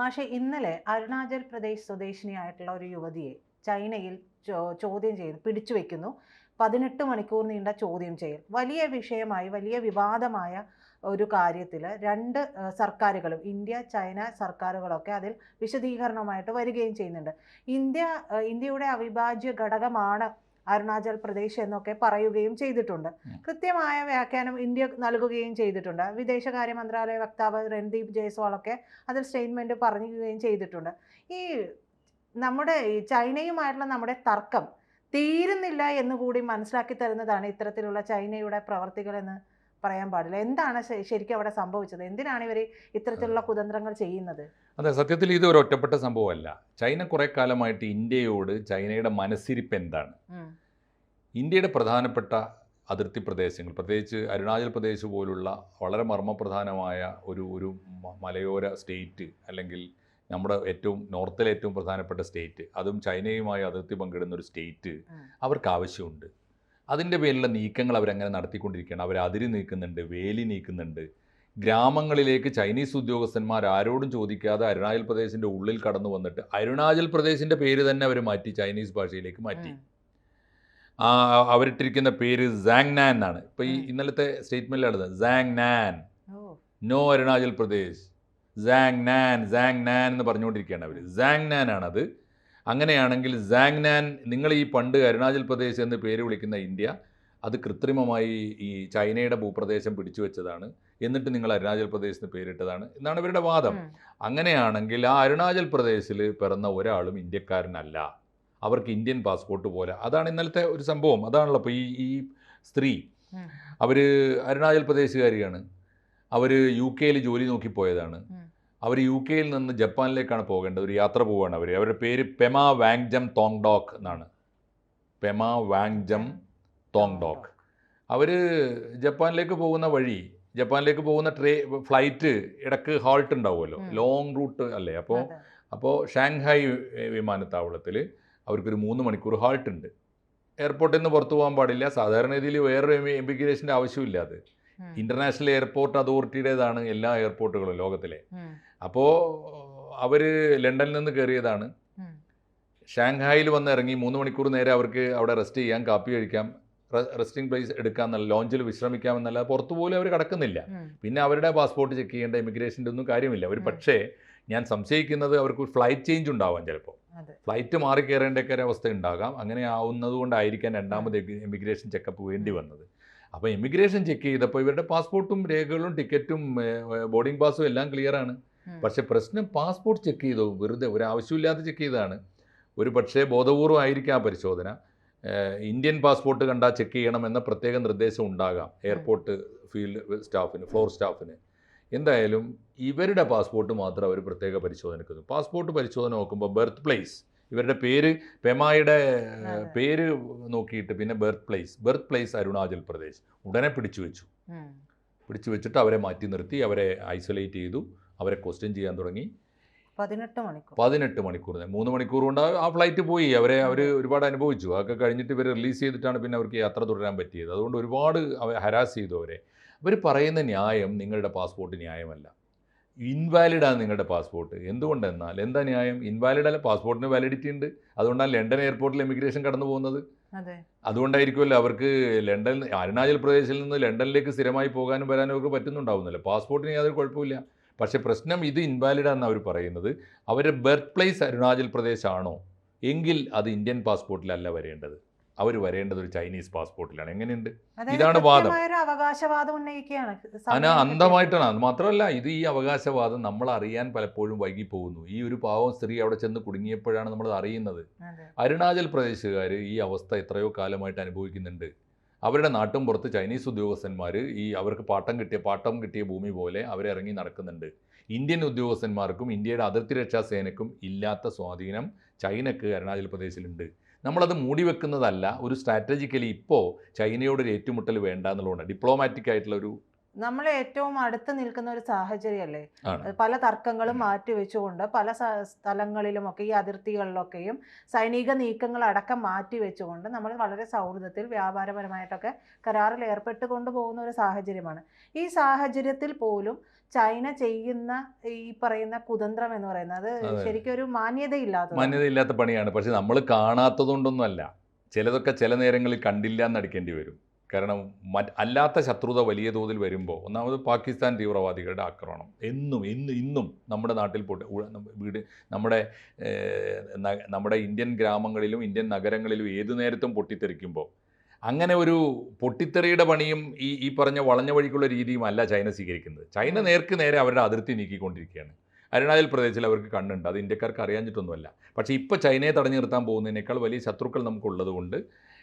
മാഷെ ഇന്നലെ അരുണാചൽ പ്രദേശ് സ്വദേശിനിയായിട്ടുള്ള ഒരു യുവതിയെ ചൈനയിൽ ചോദ്യം ചെയ്ത് പിടിച്ചു വെക്കുന്നു. പതിനെട്ട് മണിക്കൂർ നീണ്ട ചോദ്യം ചെയ്യൽ. വലിയ വിഷയമായി വലിയ വിവാദമായ ഒരു കാര്യത്തിൽ രണ്ട് സർക്കാരുകളും ഇന്ത്യ ചൈന സർക്കാരുകളൊക്കെ അതിൽ വിശദീകരണമായിട്ട് വരികയും ചെയ്യുന്നുണ്ട്. ഇന്ത്യ ഇന്ത്യയുടെ അവിഭാജ്യ ഘടകമാണ് അരുണാചൽ പ്രദേശ് എന്നൊക്കെ പറയുകയും ചെയ്തിട്ടുണ്ട്. കൃത്യമായ വ്യാഖ്യാനം ഇന്ത്യ നൽകുകയും ചെയ്തിട്ടുണ്ട്. വിദേശകാര്യ മന്ത്രാലയ വക്താവ് രൺദീപ് ജയ്സ്വാളൊക്കെ അതിൽ സ്റ്റേറ്റ്മെന്റ് പറയുകയും ചെയ്തിട്ടുണ്ട്. ഈ നമ്മുടെ ഈ ചൈനയുമായിട്ടുള്ള നമ്മുടെ തർക്കം തീരുന്നില്ല എന്നുകൂടി മനസ്സിലാക്കി തരുന്നതാണ് ഇത്തരത്തിലുള്ള ചൈനയുടെ പ്രവർത്തികൾ എന്ന് പറയാൻ പാടില്ല. എന്താണ് ശരിക്കും അവിടെ സംഭവിച്ചത്? എന്തിനാണ് ഇവർ ഇത്തരത്തിലുള്ള കുതന്ത്രങ്ങൾ ചെയ്യുന്നത്? അതെ സത്യത്തിൽ ഇത് ഒരു ഒറ്റപ്പെട്ട സംഭവമല്ല. ചൈന കുറെ കാലമായിട്ട് ഇന്ത്യയോട് ചൈനയുടെ മനസ്സിരിപ്പ് എന്താണ്? ഇന്ത്യയുടെ പ്രധാനപ്പെട്ട അതിർത്തി പ്രദേശങ്ങൾ പ്രത്യേകിച്ച് അരുണാചൽ പ്രദേശ് പോലുള്ള വളരെ മർമ്മപ്രധാനമായ ഒരു ഒരു മലയോര സ്റ്റേറ്റ് അല്ലെങ്കിൽ നമ്മുടെ ഏറ്റവും നോർത്തിലെ ഏറ്റവും പ്രധാനപ്പെട്ട സ്റ്റേറ്റ് അതും ചൈനയുമായി അതിർത്തി പങ്കിടുന്ന ഒരു സ്റ്റേറ്റ് അവർക്ക് ആവശ്യമുണ്ട്. അതിന്റെ പേരിലുള്ള നീക്കങ്ങൾ അവരങ്ങനെ നടത്തിക്കൊണ്ടിരിക്കുകയാണ്. അവർ അതിരി നീക്കുന്നുണ്ട് വേലി നീക്കുന്നുണ്ട്. ഗ്രാമങ്ങളിലേക്ക് ചൈനീസ് ഉദ്യോഗസ്ഥന്മാർ ആരോടും ചോദിക്കാതെ അരുണാചൽ പ്രദേശിന്റെ ഉള്ളിൽ കടന്നു വന്നിട്ട് അരുണാചൽ പ്രദേശിന്റെ പേര് തന്നെ അവർ മാറ്റി ചൈനീസ് ഭാഷയിലേക്ക് മാറ്റി. അവരിട്ടിരിക്കുന്ന പേര് സാങ് നാൻ എന്നാണ്. ഇപ്പോൾ ഈ. ഇന്നലത്തെ സ്റ്റേറ്റ്മെന്റിലാണ് Zhang Nan. No Arunachal Pradesh. Zhang Nan Zhang Zangnan എന്ന് പറഞ്ഞുകൊണ്ടിരിക്കുകയാണ് അവർ. സാങ് നാൻ ആണത് അങ്ങനെയാണെങ്കിൽ സാങ് നാൻ നിങ്ങൾ ഈ പണ്ട് അരുണാചൽ പ്രദേശ് എന്ന് പേര് വിളിക്കുന്ന ഇന്ത്യ അത് കൃത്രിമമായി ഈ ചൈനയുടെ ഭൂപ്രദേശം പിടിച്ചു വെച്ചതാണ്. എന്നിട്ട് നിങ്ങൾ അരുണാചൽ പ്രദേശ് എന്ന് പേരിട്ടതാണ് എന്നാണ് ഇവരുടെ വാദം. അങ്ങനെയാണെങ്കിൽ ആ അരുണാചൽ പ്രദേശിൽ പിറന്ന ഒരാളും ഇന്ത്യക്കാരനല്ല. അവർക്ക് ഇന്ത്യൻ പാസ്പോർട്ട് പോലെ. അതാണ് ഇന്നലത്തെ ഒരു സംഭവം. അതാണല്ലോ അപ്പോൾ ഈ ഈ സ്ത്രീ. അവർ അരുണാചൽ പ്രദേശുകാരിയാണ്. അവർ യു കെയിൽ ജോലി നോക്കി പോയതാണ്. ഉം. അവർ യു കെയിൽ നിന്ന് ജപ്പാനിലേക്കാണ് പോകേണ്ടത്. ഒരു യാത്ര പോവുകയാണ് അവർ. അവരുടെ പേര് പെമ വാങ്ജം തോങ് ഡോക്ക് എന്നാണ്. പെമ വാങ്ജം തോങ് ഡോക്ക് അവർ ജപ്പാനിലേക്ക് പോകുന്ന വഴി ജപ്പാനിലേക്ക് പോകുന്ന ട്രേ ഫ്ലൈറ്റ് ഇടയ്ക്ക് ഹാൾട്ട് ഉണ്ടാവുമല്ലോ. ലോങ് റൂട്ട് അല്ലേ? അപ്പോൾ അപ്പോൾ ഷാങ്ഹായ് വിമാനത്താവളത്തിൽ അവർക്കൊരു മൂന്ന് മണിക്കൂർ ഹാൾട്ട് ഉണ്ട്. എയർപോർട്ടിൽ നിന്ന് പുറത്തു പോകാൻ പാടില്ല. സാധാരണ രീതിയിൽ വേറൊരു എമിഗ്രേഷന്റെ ആവശ്യമില്ല അത്. ഉം. ഇന്റർനാഷണൽ എയർപോർട്ട് അതോറിറ്റിയുടേതാണ് എല്ലാ എയർപോർട്ടുകളും ലോകത്തിലെ. അപ്പോ അപ്പോൾ അവർ ലണ്ടനിൽ നിന്ന് കയറിയതാണ് ഷാങ്ഹായിൽ വന്ന് ഇറങ്ങി മൂന്ന് മണിക്കൂർ നേരെ അവർക്ക് അവിടെ റെസ്റ്റ് ചെയ്യാം കാപ്പി കഴിക്കാം റെസ്റ്റിംഗ് പ്ലേസ് എടുക്കാം എന്നല്ല ലോഞ്ചിൽ വിശ്രമിക്കാമെന്നല്ല പുറത്തു പോലും അവർ കിടക്കുന്നില്ല. പിന്നെ അവരുടെ പാസ്പോർട്ട് ചെക്ക് ചെയ്യേണ്ട ഇമിഗ്രേഷന്റെ ഒന്നും കാര്യമില്ല. അവർ പക്ഷേ ഞാൻ സംശയിക്കുന്നത് അവർക്ക് ഫ്ലൈറ്റ് ചേഞ്ച് ഉണ്ടാവാം ചിലപ്പോൾ. ഫ്ലൈറ്റ് മാറി കയറേണ്ടൊക്കെ ഒരു അവസ്ഥ ഉണ്ടാകാം. അങ്ങനെ ആവുന്നത് കൊണ്ടായിരിക്കാം രണ്ടാമത് ഇമിഗ്രേഷൻ ചെക്കപ്പ് വേണ്ടി വന്നത്. അപ്പോൾ ഇമിഗ്രേഷൻ ചെക്ക് ചെയ്തപ്പോൾ ഇവരുടെ പാസ്പോർട്ടും രേഖകളും ടിക്കറ്റും ബോർഡിംഗ് പാസും എല്ലാം ക്ലിയറാണ് പക്ഷേ പ്രശ്നം പാസ്പോർട്ട് ചെക്ക് ചെയ്തു? വെറുതെ ഒരു ആവശ്യമില്ലാതെ ചെക്ക് ചെയ്തതാണ്. ഒരു പക്ഷേ ബോധപൂർവം ആയിരിക്കാം ആ പരിശോധന. ഇന്ത്യൻ പാസ്പോർട്ട് കണ്ടാൽ ചെക്ക് ചെയ്യണം എന്ന പ്രത്യേക നിർദ്ദേശം ഉണ്ടാകാം എയർപോർട്ട് ഫീൽഡ് സ്റ്റാഫിന് ഫ്ലോർ സ്റ്റാഫിന് എന്തായാലും ഇവരുടെ പാസ്പോർട്ട് മാത്രം അവർ പ്രത്യേക പരിശോധനക്കുന്നു പാസ്പോർട്ട് പരിശോധന നോക്കുമ്പോൾ ബർത്ത് പ്ലേസ് ഇവരുടെ പേര് പെമായുടെ പേര് നോക്കിയിട്ട് പിന്നെ birth place birth place Arunachal Pradesh. ഉടനെ പിടിച്ചു വെച്ചു. പിടിച്ചു വെച്ചിട്ട് അവരെ മാറ്റി നിർത്തി അവരെ ഐസൊലേറ്റ് ചെയ്തു അവരെ ക്വസ്റ്റ്യൻ ചെയ്യാൻ തുടങ്ങി. പതിനെട്ട് മണിക്കൂർ. പതിനെട്ട് മണിക്കൂർ. മൂന്ന് മണിക്കൂർ കൊണ്ട് ആ ഫ്ലൈറ്റ് പോയി. അവരെ അവർ ഒരുപാട് അനുഭവിച്ചു. അതൊക്കെ കഴിഞ്ഞിട്ട് ഇവർ റിലീസ് ചെയ്തിട്ടാണ് പിന്നെ അവർക്ക് യാത്ര തുടരാൻ പറ്റിയത്. അതുകൊണ്ട് ഒരുപാട് ഹരാസ് ചെയ്തു അവരെ. അവർ പറയുന്ന ന്യായം നിങ്ങളുടെ പാസ്പോർട്ട് ന്യായമല്ല. ഇൻവാലിഡാണ് നിങ്ങളുടെ പാസ്പോർട്ട് എന്തുകൊണ്ടെന്നാൽ എന്താ ന്യായം? ഇൻവാലിഡ് അല്ല പാസ്പോർട്ടിന് വാലിഡിറ്റി ഉണ്ട്. അതുകൊണ്ടാണ് ലണ്ടൻ എയർപോർട്ടിൽ എമിഗ്രേഷൻ കടന്നു പോകുന്നത്. അതെ. അതുകൊണ്ടായിരിക്കുമല്ലോ അവർക്ക് ലണ്ടൻ അരുണാചൽ പ്രദേശിൽ നിന്ന് ലണ്ടനിലേക്ക് സ്ഥിരമായി പോകാനും വരാനും ഒക്കെ പറ്റുന്നുണ്ടാവുന്നില്ല. പാസ്പോർട്ടിന് യാതൊരു കുഴപ്പമില്ല പക്ഷേ പ്രശ്നം ഇത് ഇൻവാലിഡാണെന്ന് അവർ പറയുന്നത്. അവരുടെ ബർത്ത് പ്ലേസ് അരുണാചൽ പ്രദേശ് ആണോ എങ്കിൽ അത് ഇന്ത്യൻ പാസ്പോർട്ടിലല്ല വരേണ്ടത്. അവർ വരേണ്ടത് ഒരു ചൈനീസ് പാസ്പോർട്ടിലാണ്. എങ്ങനെയുണ്ട്? ഇതാണ് വാദം. അവകാശവാദം ഉന്നയിക്കുകയാണ്. അതിന് അന്ധമായിട്ടാണ്. അത് മാത്രമല്ല ഇത് ഈ അവകാശവാദം നമ്മൾ അറിയാൻ പലപ്പോഴും വൈകി പോകുന്നു ഈ ഒരു പാവം സ്ത്രീ അവിടെ ചെന്ന് കുടുങ്ങിയപ്പോഴാണ് നമ്മൾ അറിയുന്നത്. അരുണാചൽ പ്രദേശുകാർ ഈ അവസ്ഥ എത്രയോ കാലമായിട്ട് അനുഭവിക്കുന്നുണ്ട്. അവരുടെ നാട്ടും പുറത്ത് ചൈനീസ് ഉദ്യോഗസ്ഥന്മാർ ഈ അവർക്ക് പാട്ടം കിട്ടിയ പാട്ടം കിട്ടിയ ഭൂമി പോലെ അവരിറങ്ങി നടക്കുന്നുണ്ട്. ഇന്ത്യൻ ഉദ്യോഗസ്ഥന്മാർക്കും ഇന്ത്യയുടെ അതിർത്തി രക്ഷാ സേനയ്ക്കും ഇല്ലാത്ത സ്വാധീനം ചൈനക്ക് അരുണാചൽ പ്രദേശിലുണ്ട്. നമ്മളത് മൂടി വെക്കുന്നതല്ല ഒരു സ്ട്രാറ്റജിക്കലി ഇപ്പോൾ ചൈനയോട് ഒരു ഏറ്റുമുട്ടൽ വേണ്ട എന്നുള്ളതുകൊണ്ട് ഡിപ്ലോമാറ്റിക് ആയിട്ടുള്ള ഒരു നമ്മൾ ഏറ്റവും അടുത്ത് നിൽക്കുന്ന ഒരു സാഹചര്യമല്ലേ? പല തർക്കങ്ങളും മാറ്റിവെച്ചുകൊണ്ട് പല സ്ഥലങ്ങളിലുമൊക്കെ ഈ അതിർത്തികളിലൊക്കെയും സൈനിക നീക്കങ്ങൾ അടക്കം മാറ്റി വെച്ചുകൊണ്ട് നമ്മൾ വളരെ സൗഹൃദത്തിൽ വ്യാപാരപരമായിട്ടൊക്കെ കരാറിൽ ഏർപ്പെട്ട് കൊണ്ടുപോകുന്ന ഒരു സാഹചര്യമാണ്. ഈ സാഹചര്യത്തിൽ പോലും ചൈന ചെയ്യുന്ന ഈ പറയുന്ന കുതന്ത്രം എന്ന് പറയുന്നത്. ശരിക്കും ഒരു മാന്യതയില്ലാത്ത മാന്യതയില്ലാത്ത പണിയാണ്. പക്ഷെ നമ്മൾ കാണാത്തതുകൊണ്ടൊന്നുമല്ല. ചിലതൊക്കെ ചില നേരങ്ങളിൽ കണ്ടില്ല എന്നടിക്കേണ്ടി വരും. കാരണം മറ്റ് അല്ലാത്ത ശത്രുത വലിയ തോതിൽ വരുമ്പോൾ ഒന്നാമത് പാകിസ്ഥാൻ തീവ്രവാദികളുടെ ആക്രമണം. എന്നും ഇന്ന് ഇന്നും നമ്മുടെ നാട്ടിൽ പൊട്ടി വീട് നമ്മുടെ നമ്മുടെ ഇന്ത്യൻ ഗ്രാമങ്ങളിലും ഇന്ത്യൻ നഗരങ്ങളിലും ഏതു നേരത്തും പൊട്ടിത്തെറിക്കുമ്പോൾ അങ്ങനെ ഒരു പൊട്ടിത്തെറിയുടെ പണിയും ഈ ഈ പറഞ്ഞ വളഞ്ഞ വഴിക്കുള്ള രീതിയും അല്ല ചൈന സ്വീകരിക്കുന്നത്. ചൈന നേർക്ക് നേരെ അവരുടെ അതിർത്തി നീക്കിക്കൊണ്ടിരിക്കുകയാണ്. അരുണാചൽ പ്രദേശിൽ അവർക്ക് കണ്ണുണ്ട്. അത് ഇന്ത്യക്കാർക്ക് അറിയാഞ്ഞിട്ടൊന്നുമല്ല. പക്ഷേ ഇപ്പോൾ ചൈനയെ തടഞ്ഞു നിർത്താൻ പോകുന്നതിനേക്കാൾ വലിയ ശത്രുക്കൾ നമുക്കുള്ളത് കൊണ്ട് ഏഹ്,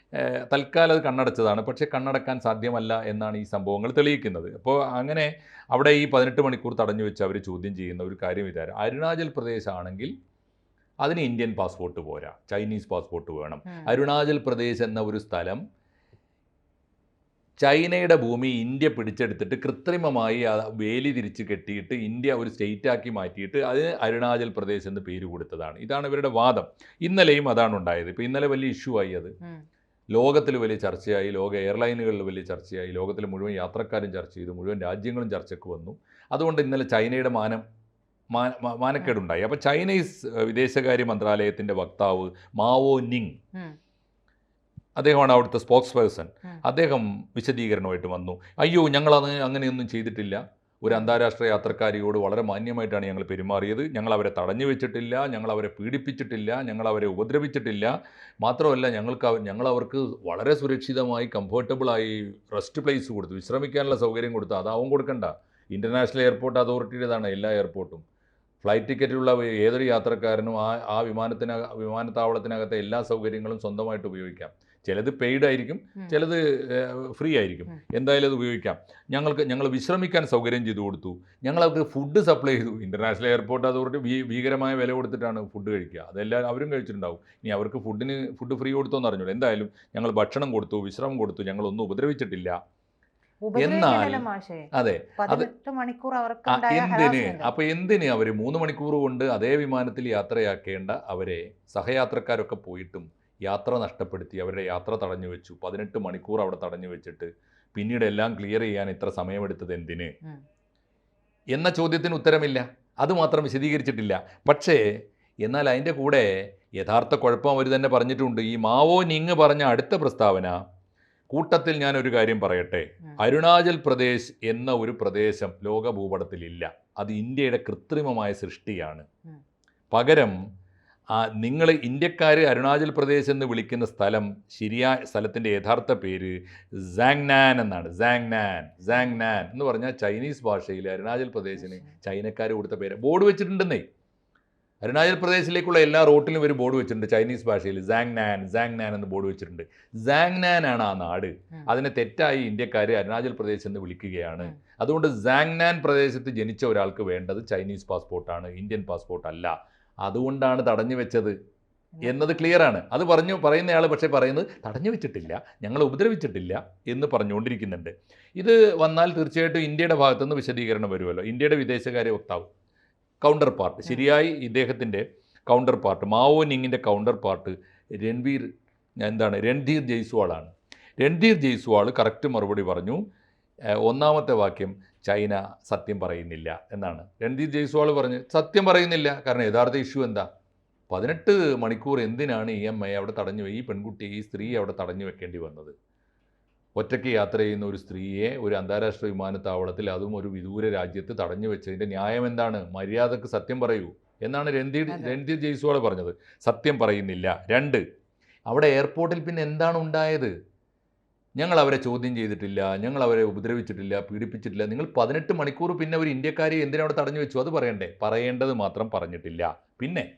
തൽക്കാലം അത് കണ്ണടച്ചതാണ്. പക്ഷേ കണ്ണടക്കാൻ സാധ്യമല്ല എന്നാണ് ഈ സംഭവങ്ങൾ തെളിയിക്കുന്നത്. അപ്പോൾ അങ്ങനെ അവിടെ ഈ പതിനെട്ട് മണിക്കൂർ തടഞ്ഞു വെച്ച് അവർ ചോദ്യം ചെയ്യുന്ന ഒരു കാര്യം ഇതായിരുന്നു. അരുണാചൽ പ്രദേശ് ആണെങ്കിൽ അതിന് ഇന്ത്യൻ പാസ്പോർട്ട് പോരാ. ചൈനീസ് പാസ്പോർട്ട് വേണം. അരുണാചൽ പ്രദേശ് എന്ന ഒരു സ്ഥലം ചൈനയുടെ ഭൂമി ഇന്ത്യ പിടിച്ചെടുത്തിട്ട് കൃത്രിമമായി വേലി തിരിച്ച് കെട്ടിയിട്ട് ഇന്ത്യ ഒരു സ്റ്റേറ്റാക്കി മാറ്റിയിട്ട് അതിന് അരുണാചൽ പ്രദേശ് എന്ന് പേര് കൊടുത്തതാണ്. ഇതാണ് ഇവരുടെ വാദം. ഇന്നലെയും അതാണ് ഉണ്ടായത്. ഇപ്പോൾ ഇന്നലെ വലിയ ഇഷ്യൂ ആയി അത്. ലോകത്തിൽ വലിയ ചർച്ചയായി ലോക എയർലൈനുകളിൽ വലിയ ചർച്ചയായി ലോകത്തിൽ മുഴുവൻ യാത്രക്കാരും ചർച്ച ചെയ്തു മുഴുവൻ രാജ്യങ്ങളും ചർച്ചയ്ക്ക് വന്നു. അതുകൊണ്ട് ഇന്നലെ ചൈനയുടെ മാനം മാനക്കേടുണ്ടായി. അപ്പോൾ ചൈനീസ് വിദേശകാര്യ മന്ത്രാലയത്തിന്റെ വക്താവ് മാവോ നിങ്. അദ്ദേഹമാണ് അവിടുത്തെ സ്പോക്സ് പേഴ്സൺ. അദ്ദേഹം വിശദീകരണമായിട്ട് വന്നു. അയ്യോ ഞങ്ങളത് അങ്ങനെയൊന്നും ചെയ്തിട്ടില്ല. ഒരു അന്താരാഷ്ട്ര യാത്രക്കാരിയോട് വളരെ മാന്യമായിട്ടാണ് ഞങ്ങൾ പെരുമാറിയത്. ഞങ്ങൾ അവരെ തടഞ്ഞു വെച്ചിട്ടില്ല ഞങ്ങൾ അവരെ പീഡിപ്പിച്ചിട്ടില്ല ഞങ്ങൾ അവരെ ഉപദ്രവിച്ചിട്ടില്ല. മാത്രമല്ല ഞങ്ങൾക്ക് ഞങ്ങൾ അവർക്ക് വളരെ സുരക്ഷിതമായി കംഫർട്ടബിളായി റെസ്റ്റ് പ്ലേസ് കൊടുത്തു. വിശ്രമിക്കാനുള്ള സൗകര്യം കൊടുത്തു. അതാവും കൊടുക്കണ്ട. ഇന്റർനാഷണൽ എയർപോർട്ട് അതോറിറ്റിയുടേതാണ് എല്ലാ എയർപോർട്ടും. ഫ്ലൈറ്റ് ടിക്കറ്റുള്ള ഏതൊരു യാത്രക്കാരനും ആ ആ വിമാനത്തിന വിമാനത്താവളത്തിനകത്തെ എല്ലാ സൗകര്യങ്ങളും സ്വന്തമായിട്ട് ഉപയോഗിക്കാം. ചിലത് പെയ്ഡ് ആയിരിക്കും ചിലത് ഫ്രീ ആയിരിക്കും. എന്തായാലും അത് ഉപയോഗിക്കാം. ഞങ്ങൾക്ക് ഞങ്ങൾ വിശ്രമിക്കാൻ സൗകര്യം ചെയ്തു കൊടുത്തു. ഞങ്ങൾ അവർക്ക് ഫുഡ് സപ്ലൈ ചെയ്തു ഇന്റർനാഷണൽ എയർപോർട്ട് അതോറിറ്റി ഭീകരമായ വില കൊടുത്തിട്ടാണ് ഫുഡ് കഴിക്കുക. അതെല്ലാം അവരും കഴിച്ചിട്ടുണ്ടാവും. ഇനി അവർക്ക് ഫുഡിന് ഫുഡ് ഫ്രീ കൊടുത്തോ എന്ന് അറിഞ്ഞൂടെ. എന്തായാലും ഞങ്ങൾ ഭക്ഷണം കൊടുത്തു വിശ്രമം കൊടുത്തു. ഞങ്ങളൊന്നും ഉപദ്രവിച്ചിട്ടില്ല. എന്നാൽ അതെ എന്തിന്. അപ്പൊ എന്തിന് അവർ മൂന്ന് മണിക്കൂർ കൊണ്ട് അതേ വിമാനത്തിൽ യാത്രയാക്കേണ്ട അവരെ സഹയാത്രക്കാരൊക്കെ പോയിട്ടും യാത്ര നഷ്ടപ്പെടുത്തി അവരുടെ യാത്ര തടഞ്ഞു വെച്ചു. പതിനെട്ട് മണിക്കൂർ അവിടെ തടഞ്ഞു വെച്ചിട്ട് പിന്നീട് എല്ലാം ക്ലിയർ ചെയ്യാൻ ഇത്ര സമയമെടുത്തത് എന്തിന്? എന്ന ചോദ്യത്തിന് ഉത്തരമില്ല. അത് മാത്രം വിശദീകരിച്ചിട്ടില്ല. പക്ഷേ എന്നാൽ അതിന്റെ കൂടെ യഥാർത്ഥ കുഴപ്പം അവർ തന്നെ പറഞ്ഞിട്ടുണ്ട്. ഈ മാവോ നിങ് പറഞ്ഞ അടുത്ത പ്രസ്താവന കൂട്ടത്തിൽ ഞാൻ ഒരു കാര്യം പറയട്ടെ. അരുണാചൽ പ്രദേശ് എന്ന ഒരു പ്രദേശം ലോക ഭൂപടത്തിലില്ല. അത് ഇന്ത്യയുടെ കൃത്രിമമായ സൃഷ്ടിയാണ്. പകരം നിങ്ങൾ ഇന്ത്യക്കാർ അരുണാചൽ പ്രദേശ് എന്ന് വിളിക്കുന്ന സ്ഥലം ശരിയായ സ്ഥലത്തിന്റെ യഥാർത്ഥ പേര് സാങ്നാൻ എന്നാണ്. സാങ്നാൻ സാങ്നാൻ എന്ന് പറഞ്ഞാൽ ചൈനീസ് ഭാഷയിൽ അരുണാചൽ പ്രദേശിന് ചൈനക്കാർ കൊടുത്ത പേര്. ബോർഡ് വെച്ചിട്ടുണ്ടെന്നേ. അരുണാചൽ പ്രദേശിലേക്കുള്ള എല്ലാ റോട്ടിലും ഒരു ബോർഡ് വെച്ചിട്ടുണ്ട്. ചൈനീസ് ഭാഷയിൽ സാങ്നാൻ സാങ്നാൻ എന്ന് ബോർഡ് വെച്ചിട്ടുണ്ട്. സാങ്നാൻ ആണ് ആ നാട്. അതിനെ തെറ്റായി ഇന്ത്യക്കാർ അരുണാചൽ പ്രദേശ് എന്ന് വിളിക്കുകയാണ്. അതുകൊണ്ട് സാങ്നാൻ പ്രദേശത്ത് ജനിച്ച ഒരാൾക്ക് വേണ്ടത് ചൈനീസ് പാസ്പോർട്ടാണ്. ഇന്ത്യൻ പാസ്പോർട്ട് അല്ല അതുകൊണ്ടാണ് തടഞ്ഞു വെച്ചത് എന്നത് ക്ലിയർ ആണ്. അത് പറഞ്ഞു പറയുന്നയാൾ പക്ഷേ പറയുന്നത് തടഞ്ഞു വെച്ചിട്ടില്ല ഞങ്ങൾ ഉപദ്രവിച്ചിട്ടില്ല എന്ന് പറഞ്ഞുകൊണ്ടിരിക്കുന്നുണ്ട്. ഇത് വന്നാൽ തീർച്ചയായിട്ടും ഇന്ത്യയുടെ ഭാഗത്തുനിന്ന് വിശദീകരണം വരുമല്ലോ. ഇന്ത്യയുടെ വിദേശകാര്യ വക്താവ് കൗണ്ടർ പാർട്ട് ശരിയായി ഇദ്ദേഹത്തിന്റെ കൗണ്ടർ പാർട്ട് മാവോ നിങ്ങിന്റെ കൗണ്ടർ പാർട്ട് രൺവീർ എന്താണ് രൺധീർ ജയ്സ്വാളാണ്. രൺധീർ ജയ്സ്വാൾ കറക്റ്റ് മറുപടി പറഞ്ഞു ഒന്നാമത്തെ വാക്യം ചൈന സത്യം പറയുന്നില്ല എന്നാണ്. രൺദീപ് ജയ്സ്വാൾ പറഞ്ഞ് സത്യം പറയുന്നില്ല. കാരണം യഥാർത്ഥ ഇഷ്യൂ എന്താ? പതിനെട്ട് മണിക്കൂർ എന്തിനാണ് ഈ എം ഐ അവിടെ തടഞ്ഞു ഈ പെൺകുട്ടി ഈ സ്ത്രീ അവിടെ തടഞ്ഞു വെക്കേണ്ടി വന്നത്? ഒറ്റയ്ക്ക് യാത്ര ചെയ്യുന്ന ഒരു സ്ത്രീയെ ഒരു അന്താരാഷ്ട്ര വിമാനത്താവളത്തിൽ അതും ഒരു വിദൂര രാജ്യത്ത് തടഞ്ഞു വെച്ചതിന്റെ ന്യായം എന്താണ്? മര്യാദയ്ക്ക് സത്യം പറയൂ. എന്നാണ് രൺദീപ് അതെ. രൺദീപ് ജയ്സ്വാൾ പറഞ്ഞത്. സത്യം പറയുന്നില്ല. രണ്ട് അവിടെ എയർപോർട്ടിൽ പിന്നെ എന്താണ് ഉണ്ടായത്? ഞങ്ങൾ അവരെ ചോദ്യം ചെയ്തിട്ടില്ല ഞങ്ങൾ അവരെ ഉപദ്രവിച്ചിട്ടില്ല പീഡിപ്പിച്ചിട്ടില്ല. നിങ്ങൾ പതിനെട്ട് മണിക്കൂർ പിന്നെ ഒരു ഇന്ത്യക്കാരെ എന്തിനാ അവിടെ തടഞ്ഞു വെച്ചു? അത് പറയണ്ടേ? പറയേണ്ടത് മാത്രം പറഞ്ഞിട്ടില്ല. പിന്നെ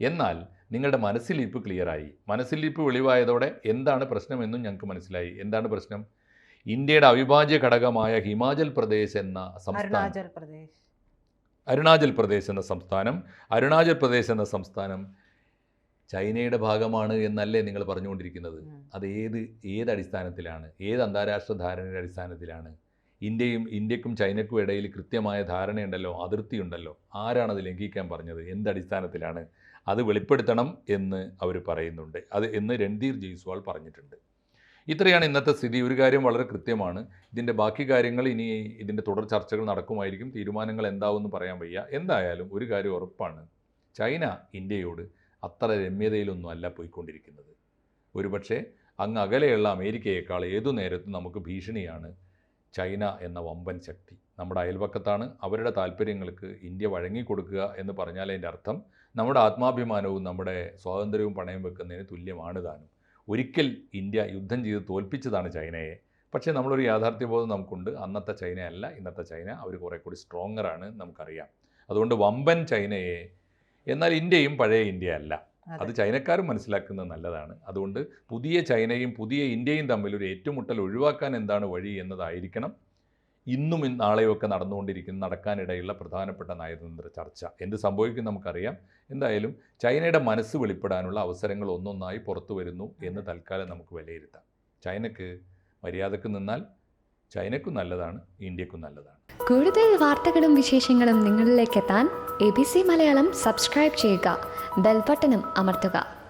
എന്നാൽ നിങ്ങളുടെ മനസ്സിലിരിപ്പ് ക്ലിയറായി. മനസ്സിലിരിപ്പ് വെളിവായതോടെ എന്താണ് പ്രശ്നമെന്നും ഞങ്ങൾക്ക് മനസ്സിലായി. എന്താണ് പ്രശ്നം? ഇന്ത്യയുടെ അവിഭാജ്യ ഘടകമായ ഹിമാചൽ പ്രദേശ് എന്ന സംസ്ഥാനം. അരുണാചൽ പ്രദേശ് എന്ന സംസ്ഥാനം. അരുണാചൽ പ്രദേശ് എന്ന സംസ്ഥാനം. ചൈനയുടെ ഭാഗമാണ് എന്നല്ലേ നിങ്ങൾ പറഞ്ഞുകൊണ്ടിരിക്കുന്നത്. അത് ഏത് ഏത് അടിസ്ഥാനത്തിലാണ്? ഏത് അന്താരാഷ്ട്ര ധാരണയുടെ അടിസ്ഥാനത്തിലാണ്? ഇന്ത്യയും ഇന്ത്യക്കും ചൈനയ്ക്കും ഇടയിൽ കൃത്യമായ ധാരണയുണ്ടല്ലോ അതിർത്തിയുണ്ടല്ലോ. ആരാണത് ലംഘിക്കാൻ പറഞ്ഞത്? എന്ത് അടിസ്ഥാനത്തിലാണ് അത് വെളിപ്പെടുത്തണം എന്ന് അവർ പറയുന്നുണ്ട്. അത് എന്ന് രൺധീർ ജയ്സ്വാൾ പറഞ്ഞിട്ടുണ്ട്. ഇത്രയാണ് ഇന്നത്തെ സ്ഥിതി. ഒരു കാര്യം വളരെ കൃത്യമാണ്. ഇതിന്റെ ബാക്കി കാര്യങ്ങൾ ഇനി ഇതിന്റെ തുടർ ചർച്ചകൾ നടക്കുമായിരിക്കും. തീരുമാനങ്ങൾ എന്താവും എന്ന് പറയാൻ വയ്യ. എന്തായാലും ഒരു കാര്യം ഉറപ്പാണ്. ചൈന ഇന്ത്യയോട് അത്ര രമ്യതയിലൊന്നും അല്ല പോയിക്കൊണ്ടിരിക്കുന്നത്. ഒരുപക്ഷെ അങ്ങ് അകലെയുള്ള അമേരിക്കയേക്കാൾ ഏതു നേരത്തും നമുക്ക് ഭീഷണിയാണ് ചൈന എന്ന വമ്പൻ ശക്തി. നമ്മുടെ അയൽപക്കത്താണ് അവരുടെ താല്പര്യങ്ങൾക്ക് ഇന്ത്യ വഴങ്ങിക്കൊടുക്കുക എന്ന് പറഞ്ഞാൽ അതിന്റെ അർത്ഥം നമ്മുടെ ആത്മാഭിമാനവും നമ്മുടെ സ്വാതന്ത്ര്യവും പണയം വെക്കുന്നതിന് തുല്യമാണ് താനും. ഒരിക്കൽ ഇന്ത്യ യുദ്ധം ചെയ്ത് തോൽപ്പിച്ചതാണ് ചൈനയെ. പക്ഷേ നമ്മളൊരു യാഥാർത്ഥ്യബോധം നമുക്കുണ്ട്. അന്നത്തെ ചൈനയല്ല ഇന്നത്തെ ചൈന അവർ കുറേ കൂടി സ്ട്രോങ്ങറാണ് നമുക്കറിയാം. അതുകൊണ്ട് വമ്പൻ ചൈനയെ എന്നാൽ ഇന്ത്യയും പഴയ ഇന്ത്യ അല്ല. അത് ചൈനക്കാരും മനസ്സിലാക്കുന്നത് നല്ലതാണ്. അതുകൊണ്ട് പുതിയ ചൈനയും പുതിയ ഇന്ത്യയും തമ്മിൽ ഒരു ഏറ്റുമുട്ടൽ ഒഴിവാക്കാൻ എന്താണ് വഴി എന്നതായിരിക്കണം. ഇന്നും നാളെയൊക്കെ നടന്നുകൊണ്ടിരിക്കുന്ന നടക്കാനിടയുള്ള പ്രധാനപ്പെട്ട നയതന്ത്ര ചർച്ച. എന്ത് സംഭവിക്കും നമുക്കറിയാം. എന്തായാലും ചൈനയുടെ മനസ്സ് വെളിപ്പെടാനുള്ള അവസരങ്ങൾ ഒന്നൊന്നായി പുറത്തു വരുന്നു എന്ന് തൽക്കാലം നമുക്ക് വിലയിരുത്താം. ചൈനക്ക് മര്യാദയ്ക്ക് നിന്നാൽ ചൈനക്കും നല്ലതാണ് ഇന്ത്യക്കും നല്ലതാണ്. കൂടുതൽ വാർത്തകളും വിശേഷങ്ങളും നിങ്ങളിലേക്ക് എത്താൻ A B C Malayalam subscribe ചെയ്യുക ബെൽബട്ടനും അമർത്തുക.